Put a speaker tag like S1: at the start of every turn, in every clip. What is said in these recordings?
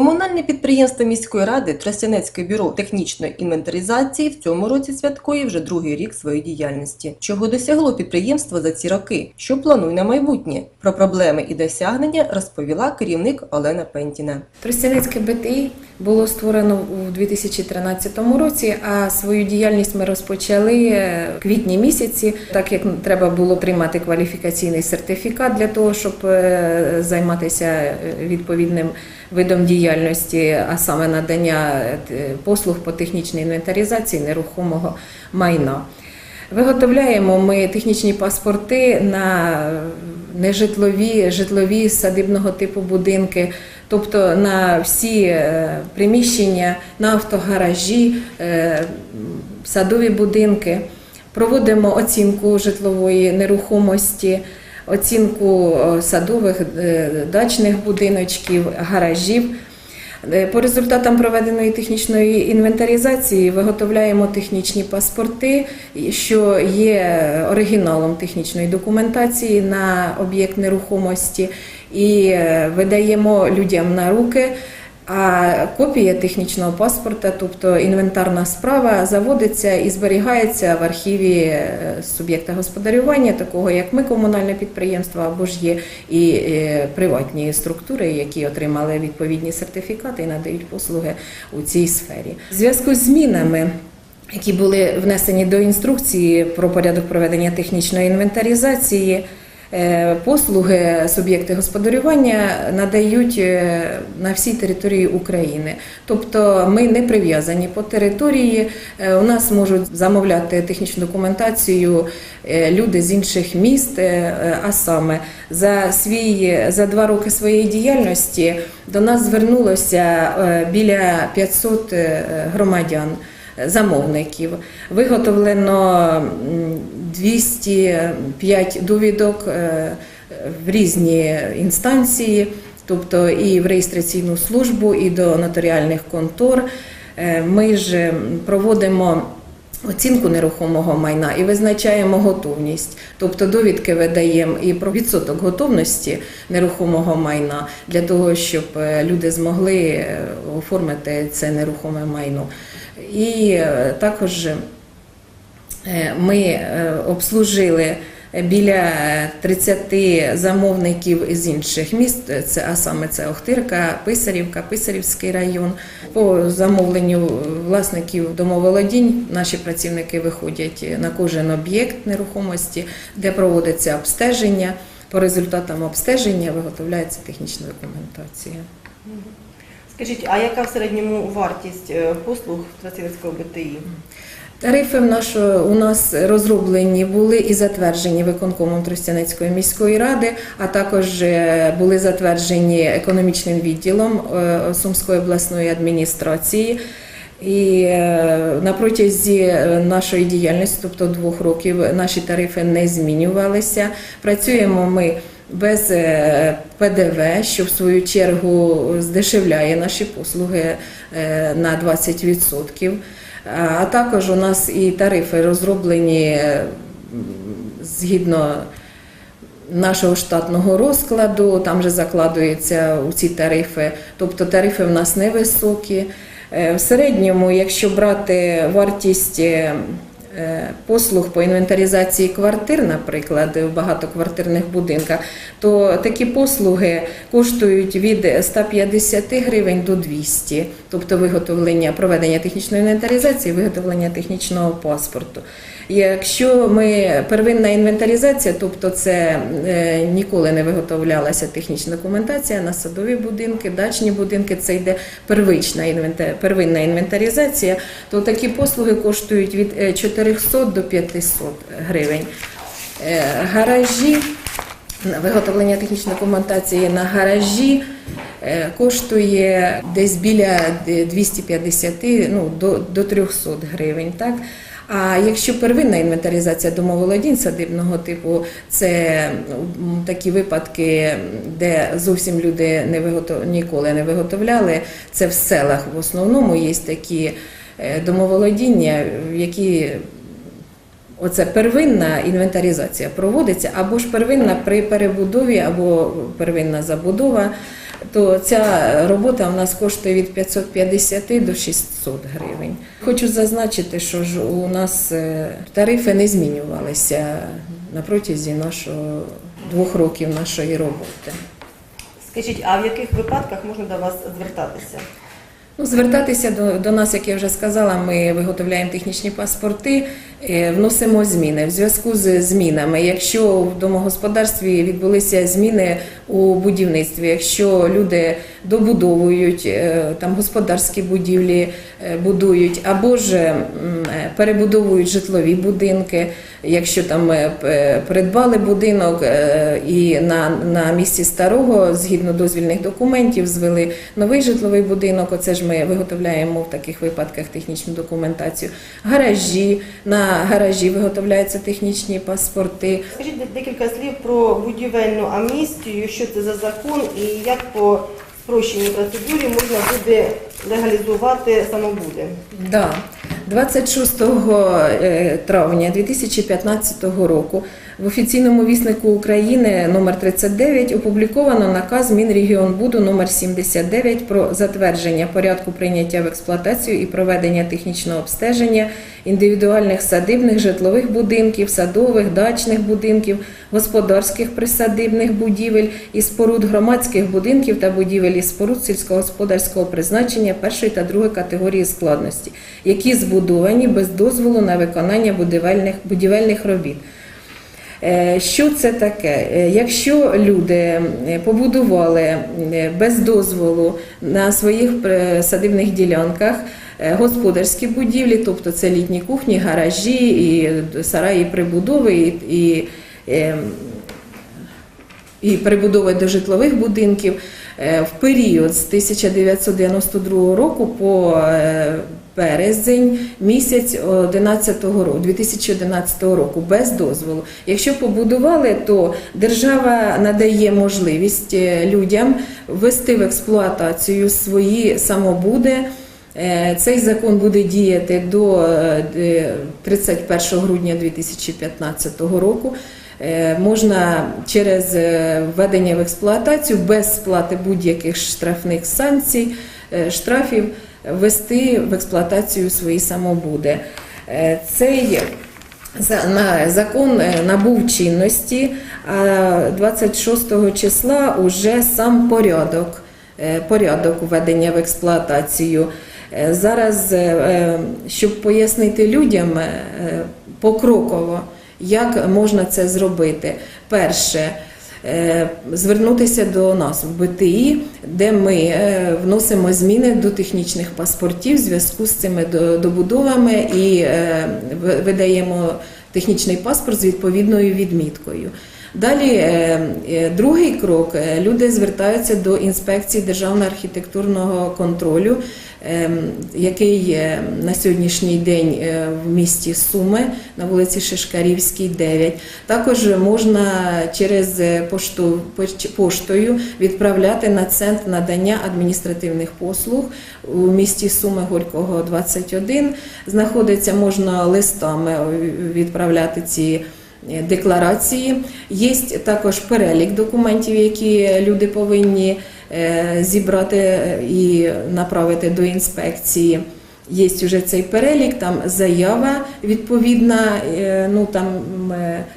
S1: Комунальне підприємство міської ради Тростянецьке бюро технічної інвентаризації в цьому році святкує вже другий рік своєї діяльності. Чого досягло підприємство за ці роки? Що планує на майбутнє? Про проблеми і досягнення розповіла керівник Олена Пентіна.
S2: Тростянецьке БТІ було створено у 2013 році, а свою діяльність ми розпочали в квітні місяці, так як треба було отримати кваліфікаційний сертифікат для того, щоб е, займатися е, відповідним видом діяльності, а саме надання е, послуг по технічній інвентаризації нерухомого майна. Виготовляємо ми технічні паспорти на нежитлові, житлові садибного типу будинки, тобто на всі е, приміщення, на автогаражі, е, садові будинки. Проводимо оцінку житлової нерухомості, оцінку е, садових е, дачних будиночків, гаражів. Е, По результатам проведеної технічної інвентаризації виготовляємо технічні паспорти, що є оригіналом технічної документації на об'єкт нерухомості, і е, видаємо людям на руки. А копія технічного паспорта, тобто інвентарна справа, заводиться і зберігається в архіві е, суб'єкта господарювання, такого як ми, комунальне підприємство, або ж є і е, приватні структури, які отримали відповідні сертифікати і надають послуги у цій сфері. В зв'язку з змінами. Які були внесені до інструкції про порядок проведення технічної інвентаризації, Послуги суб'єкти господарювання надають е, на всій території України. Тобто ми не прив'язані по території. Е, У нас можуть замовляти технічну документацію е, люди з інших міст, е, а саме за свій за два роки своєї діяльності до нас звернулося е, біля 500 е, громадян замовників. Виготовлено 205 довідок е, в різні інстанції, тобто і в реєстраційну службу, і до нотаріальних контор. Е, Ми ж проводимо. Оцінку нерухомого майна і визначаємо готовність, тобто довідки видаємо і про відсоток готовності нерухомого майна для того, щоб е, люди змогли оформити це нерухоме майно. І е, також е, ми е, обслужили біля 30 замовників із інших міст, це, а саме це Охтирка, Писарівка, Писарівський район. По замовленню власників домоволодінь наші працівники виходять на кожен об'єкт нерухомості, де проводиться обстеження. По результатам обстеження виготовляється технічна документація.
S1: Скажіть, а яка в середньому вартість е, послуг Тростянецького БТІ?
S2: Тарифи в наш, у нас розроблені були і затверджені виконкомом Тростянецької міської ради, а також е, були затверджені економічним відділом е, Сумської обласної адміністрації. І на протязі нашої діяльності, тобто двох років, наші тарифи не змінювалися. Працюємо ми без е, ПДВ, що в свою чергу здешевляє наші послуги е, на 20%. А також у нас і тарифи розроблені е, згідно нашого штатного розкладу, там же закладуються ці тарифи, тобто тарифи в нас невисокі. В середньому, якщо брати вартість послуг по інвентаризації квартир, наприклад, в багатоквартирних будинках, то такі послуги коштують від 150 гривень до 200, тобто виготовлення, проведення технічної інвентаризації, виготовлення технічного паспорту. Якщо ми первинна інвентаризація, тобто це е, ніколи не виготовлялася технічна документація на садові будинки, дачні будинки, це йде первична інвента- первинна інвентаризація, то такі послуги коштують від е, 400 до 500 гривень. Е, Гаражі, виготовлення технічної документації на гаражі е, коштує десь біля 250 ну, до, до 300 гривень. Так? А якщо первинна інвентаризація домоволодінь садибного типу, це такі випадки, де зовсім люди не виготов... ніколи не виготовляли, це в селах в основному є такі е, домоволодіння, які Оце первинна інвентаризація проводиться або ж первинна при перебудові, або первинна забудова. То ця робота у нас коштує від 550 до 600 гривень. Хочу зазначити, що ж у нас е, тарифи не змінювалися на протязі нашого двох років нашої роботи.
S1: Скажіть, а в яких випадках можна до вас звертатися?
S2: Ну, звертатися до, до нас, як я вже сказала, ми виготовляємо технічні паспорти, е, вносимо зміни. В зв'язку з змінами, якщо в домогосподарстві відбулися зміни у будівництві, якщо люди добудовують е, там господарські будівлі, е, будують або ж перебудовують житлові будинки, якщо там придбали будинок і на, на місці старого, згідно дозвільних документів, звели новий житловий будинок. Оце ж ми виготовляємо в таких випадках технічну документацію. Гаражі на гаражі виготовляються технічні паспорти.
S1: Скажіть декілька слів про будівельну амністію, що це за закон і як по спрощеній процедурі можна буде легалізувати самобуди.
S2: Да. 26 е, травня 2015 року в офіційному віснику України номер 39 опубліковано наказ Мінрегіонбуду номер 79 про затвердження порядку прийняття в експлуатацію і проведення технічного обстеження індивідуальних садибних житлових будинків, садових, дачних будинків, господарських присадибних будівель і споруд громадських будинків та будівель і споруд сільськогосподарського призначення першої та другої категорії складності, які збудовані без дозволу на виконання будівельних, будівельних робіт. Е, Що це таке? Е, Якщо люди е, побудували без дозволу на своїх садибних ділянках господарські будівлі, тобто це літні кухні, гаражі, і сараї прибудови, і, і, е, і прибудови до житлових будинків в період з 1992 року по е, березень місяць 11 року, 2011 року без дозволу. Якщо побудували, то держава надає можливість е, людям ввести в експлуатацію свої самобуди. Е, Цей закон буде діяти до е, 31 грудня 2015 року. Е, Можна через е, введення в експлуатацію без сплати будь-яких штрафних санкцій, е, штрафів ввести в експлуатацію свої самобуди. Цей закон набув чинності, а 26 числа уже сам порядок, порядок введення в експлуатацію. Зараз, щоб пояснити людям покроково, як можна це зробити. Перше, е, звернутися до нас в БТІ, де ми е, вносимо зміни до технічних паспортів в зв'язку з цими добудовами і е, видаємо технічний паспорт з відповідною відміткою. Далі е, е, другий крок е, люди звертаються до інспекції державного архітектурного контролю, який на сьогоднішній день в місті Суми на вулиці Шишкарівській, 9. Також можна через пошту, поштою відправляти на центр надання адміністративних послуг у місті Суми Горького 21. Знаходиться можна листами відправляти ці. Е, Декларації є також перелік документів, які люди повинні е, зібрати і направити до інспекції. Є вже цей перелік, там заява відповідна, е, ну там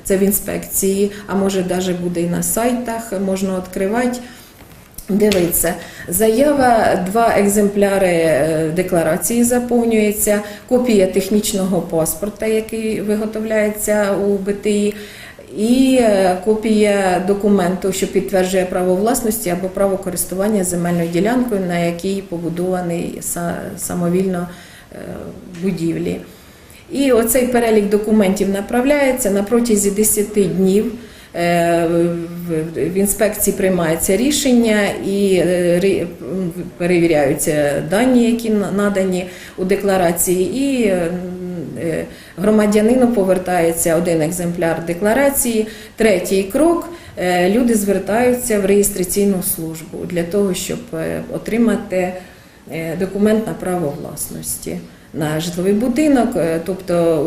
S2: це в інспекції, а може навіть буде і на сайтах, можна відкривати. Дивіться, заява, два екземпляри е, декларації заповнюється, копія технічного паспорта, який виготовляється у БТІ, і е, копія документу, що підтверджує право власності або право користування земельною ділянкою, на якій побудований самовільно е, будівлі. І оцей перелік документів направляється на протязі 10 днів. Е, в- інспекції приймається рішення і е, перевіряються дані, які надані у декларації, і е, громадянину повертається один екземпляр декларації. Третій крок люди звертаються в реєстраційну службу для того, щоб отримати документ на право власності. На житловий будинок, е, тобто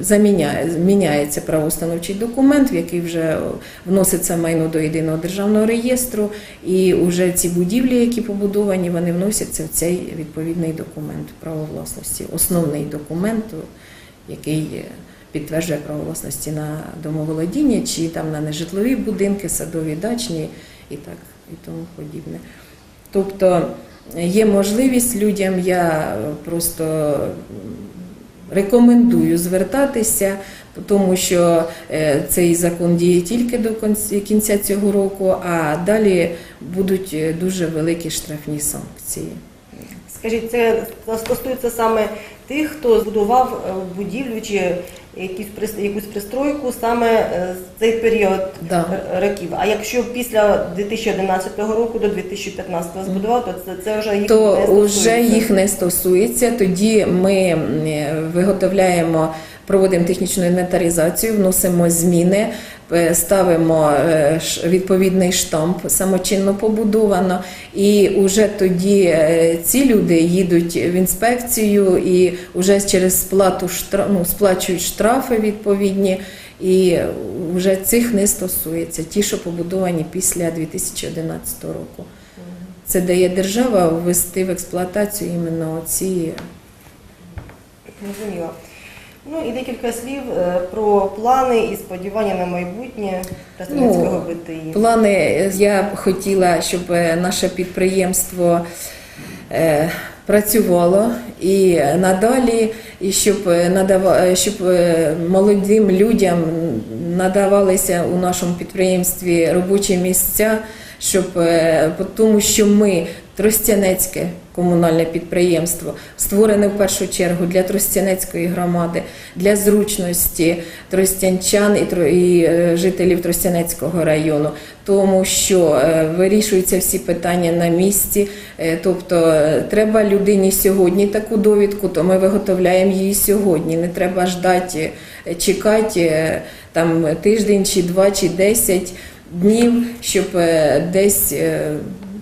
S2: заміняє, міняється правоустановчий документ, в який вже вноситься майно до єдиного державного реєстру, і вже ці будівлі, які побудовані, вони вносяться в цей відповідний документ право власності, основний документ, який підтверджує право власності на домоволодіння, чи там на нежитлові будинки, садові дачні і так і тому подібне. Тобто є можливість людям, я просто рекомендую звертатися, тому що е, цей закон діє тільки до кінця- цього року, а далі будуть е, дуже великі штрафні санкції.
S3: Скажіть, це стосується саме тих, хто збудував е, будівлю чи якусь прис- якусь пристройку саме в цей період
S2: Да.
S3: років. А якщо після 2011 року до 2015 збудував, то це, це вже їх
S2: то
S3: не
S2: вже їх не стосується. Тоді ми виготовляємо, проводимо технічну інвентаризацію, вносимо зміни, е, ставимо е, відповідний штамп самочинно побудовано, і вже тоді е, ці люди їдуть в інспекцію і вже через сплату ну, сплачують штрафи відповідні. І вже цих не стосується, ті, що побудовані після 2011 року. Це дає держава ввести в експлуатацію іменно ці.
S3: Зрозуміло. Ну і декілька слів е, про плани і сподівання на майбутнє Тростянецького
S2: Ну,
S3: БТІ.
S2: Плани я б хотіла, щоб е, наше підприємство е, працювало і надалі, і щоб е, надава, е, щоб е, молодим людям надавалися у нашому підприємстві робочі місця, щоб е, тому, що ми Тростянецьке комунальне підприємство створене в першу чергу для Тростянецької громади, для зручності тростянчан і, е, жителів Тростянецького району, тому що е, вирішуються всі питання на місці. Е, Тобто треба людині сьогодні таку довідку, то ми виготовляємо її сьогодні. Не треба ждати, чекати там тиждень, чи два, чи десять днів, щоб десь.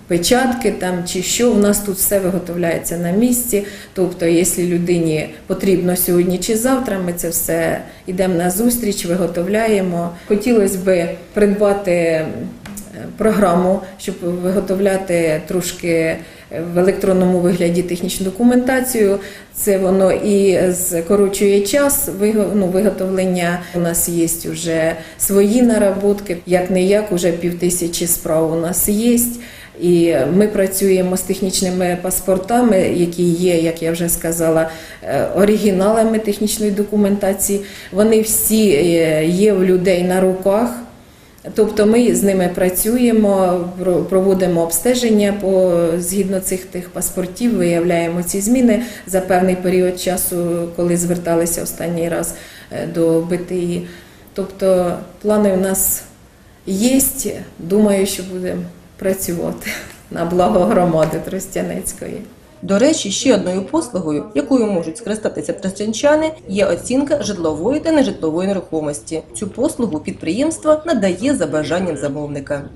S2: Печатки там чи що, у нас тут все виготовляється на місці. Тобто, якщо людині потрібно сьогодні чи завтра, ми це все йдемо на зустріч, виготовляємо. Хотілося б придбати програму, щоб виготовляти трошки в електронному вигляді технічну документацію. Це воно і скорочує час ну, виготовлення. У нас є вже свої наработки, як не як, уже півтисячі справ у нас є. І ми працюємо з технічними паспортами, які є, як я вже сказала, е, оригіналами технічної документації. Вони всі е, є в людей на руках. Тобто ми з ними працюємо, про- проводимо обстеження по згідно цих тих паспортів, виявляємо ці зміни за певний період часу, коли зверталися останній раз е, до БТІ. Тобто плани в нас є. Думаю, що будемо працювати на благо громади Тростянецької.
S1: До речі, ще одною послугою, якою можуть скористатися тростянчани, є оцінка житлової та нежитлової нерухомості. Цю послугу підприємство надає за бажанням замовника.